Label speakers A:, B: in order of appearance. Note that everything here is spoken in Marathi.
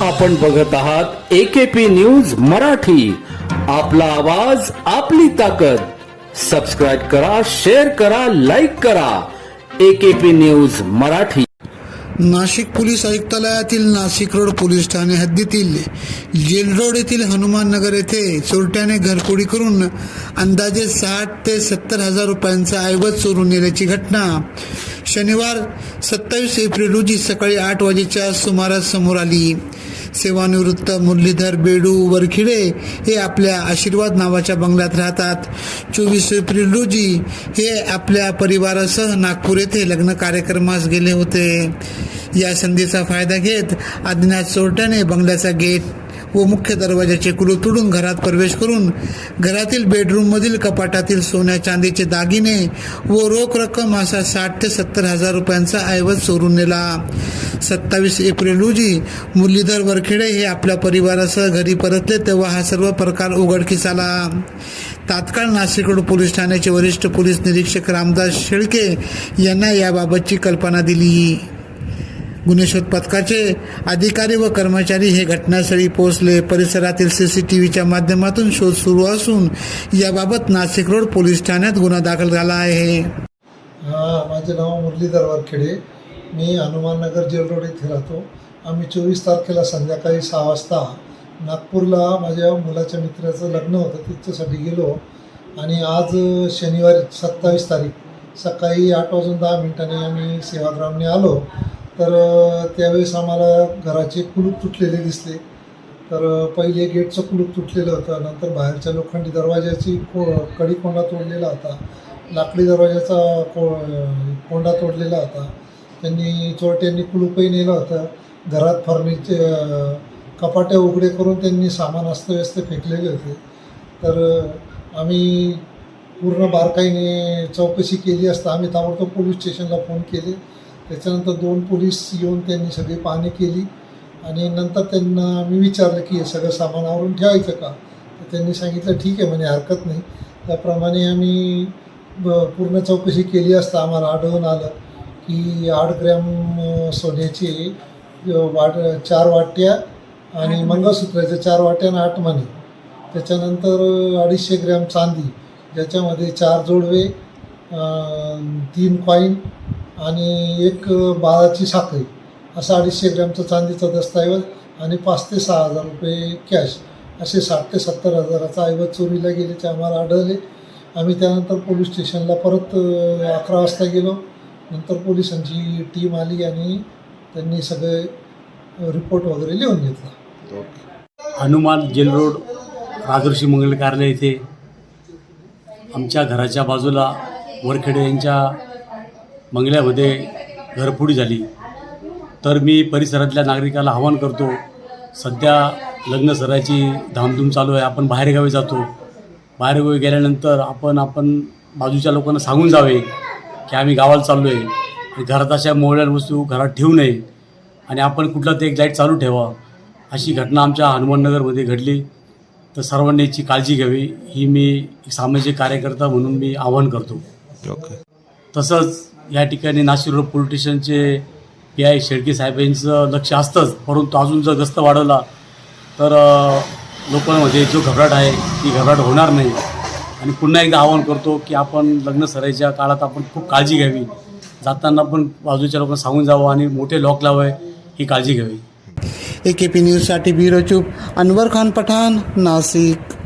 A: आपण बघत आहात एकेपी न्यूज मराठी. आपला आवाज आपली ताकद. सबस्क्राईब करा शेअर करा लाईक करा. AKP news Marathi.
B: Nashik police आयुक्तालयातील Nashik road police ठाणे हद्दीतील जेल रोड येथील हनुमान नगर येथे चोरट्याने घरफोडी करून अंदाजे साठ ते सत्तर हजार रुपयांचा ऐवज चोरून नेल्याची घटना. शनिवार सत्तावीस एप्रिल रोजी सकाळी आठ वाजेच्या सुमारास समोर आली. सेवानिवृत्त मुरलीधर बेडू वरखिडे हे आपल्या आशीर्वाद नावाच्या बंगल्यात राहतात. चोवीस एप्रिल रोजी हे आपल्या परिवारासह नागपूर येथे लग्न कार्यक्रमास गेले होते. या संधीचा फायदा घेत आदिनाथ चोरट्याने बंगल्याचा गेट व मुख्य दरवाजाचे कुलूप तोडून घरात प्रवेश करून घरातील बेडरूममधील कपाटातील सोन्या चांदीचे दागिने व रोख रक्कम असा साठ ते सत्तर हजार रुपयांचा ऐवज चोरून नेला. सत्तावीस एप्रिल रोजी मुरलीधर वरखेडे हे आपल्या परिवारासह घरी परतले तेव्हा हा सर्व प्रकार उघडकीस आला. तात्काळ नाशिक पोलीस ठाण्याचे वरिष्ठ पोलीस निरीक्षक रामदास शेळके यांना याबाबतची कल्पना दिली. गुन्हे शोध पथकाचे अधिकारी व कर्मचारी हे घटनास्थळी पोहोचले. परिसरातील सी सी टी व्हीच्या माध्यमातून शोध सुरू असून याबाबत नाशिक रोड पोलीस ठाण्यात गुन्हा दाखल झाला आहे.
C: माझे नाव मुरलीधर वारखेडे. मी हनुमाननगर जेल रोड येथे राहतो. आम्ही चोवीस तारखेला संध्याकाळी सहा वाजता नागपूरला माझ्या मुलाच्या मित्राचं लग्न होतं तिच्यासाठी गेलो. आणि आज शनिवारी सत्तावीस तारीख सकाळी आठ वाजून दहा मिनिटांनी आम्ही सेवाग्रामने आलो. तर त्यावेळेस आम्हाला घराचे कुलूप तुटलेले दिसले. तर पहिले गेटचं कुलूप तुटलेलं होतं. नंतर बाहेरच्या लोखंडी दरवाजाची को कडी कोंडा तोडलेला होता. लाकडी दरवाजाचा को कोंडा तोडलेला होता. त्यांनी चोरट्यांनी कुलूपही नेलं होतं. घरात फर्निचर कपाट्या उघडे करून त्यांनी सामान अस्तव्यस्त फेकलेले होते. तर आम्ही पूर्ण बारकाईने चौकशी केली असता आम्ही ताबडतोब पोलीस स्टेशनला फोन केले. त्याच्यानंतर दोन पोलीस येऊन त्यांनी सगळी पाहणी केली. आणि नंतर त्यांना मी विचारलं की हे सगळं सामान आवरून ठेवायचं का? तर त्यांनी सांगितलं ठीक आहे म्हणे हरकत नाही. त्याप्रमाणे आम्ही ब पूर्ण चौकशी केली असता आम्हाला आढळून आलं की आठ ग्रॅम सोन्याची वाट चार वाट्या आणि मंगळसूत्राच्या चार वाट्या आणि आठ मणी. त्याच्यानंतर अडीचशे ग्रॅम चांदी ज्याच्यामध्ये चार जोडवे तीन कॉईन आणि एक बाळाची साखळी असा अडीचशे ग्रॅमचा चांदीचा दस्तऐवज आणि पाच ते सहा हजार रुपये कॅश असे साठ ते सत्तर हजाराचा ऐवज चोरीला गेल्याचे आम्हाला आढळले. आम्ही त्यानंतर पोलीस स्टेशनला परत अकरा वाजता गेलो. नंतर पोलिसांची टीम आली आणि त्यांनी सगळे रिपोर्ट वगैरे लिहून घेतला.
D: हनुमान जेल रोड राजर्षी मंगल कार्यालय येथे आमच्या घराच्या बाजूला वरखेडे यांच्या बंगल्यामध्ये घरफोडी झाली. तर मी परिसरातल्या नागरिकाला आवाहन करतो सध्या लग्न सरायची धामधूम चालू आहे आपण बाहेरगावी जातो. बाहेरगावी गेल्यानंतर आपण आपण बाजूच्या लोकांना सांगून जावे की आम्ही गावाला चाललो आहे आणि घरात अशा मोडल्या वस्तू घरात ठेवू नये आणि आपण कुठला ते एक लाइट चालू ठेवा. अशी घटना आमच्या हनुमाननगरमध्ये घडली. तर सर्वांनी याची काळजी घ्यावी ही मी एक सामाजिक कार्यकर्ता म्हणून मी आवाहन करतो. तसंच या ठिकाणी नाशिक रोड पोलीस स्टेशनचे पी आय शेळके साहेबांचं लक्ष असतंच. परंतु अजून जर गस्त वाढवला तर लोकांमध्ये म्हणजे जो घबराट आहे ती घबराट होणार नाही. आणि पुन्हा एकदा आवाहन करतो की आपण लग्न सरायच्या काळात आपण खूप काळजी घ्यावी. जाताना पण बाजूच्या लोकांना सांगून जावं आणि मोठे लॉक लावावे ही काळजी घ्यावी.
B: ए के पी न्यूजसाठी ब्युरो चूप. अनवर खान पठाण नाशिक.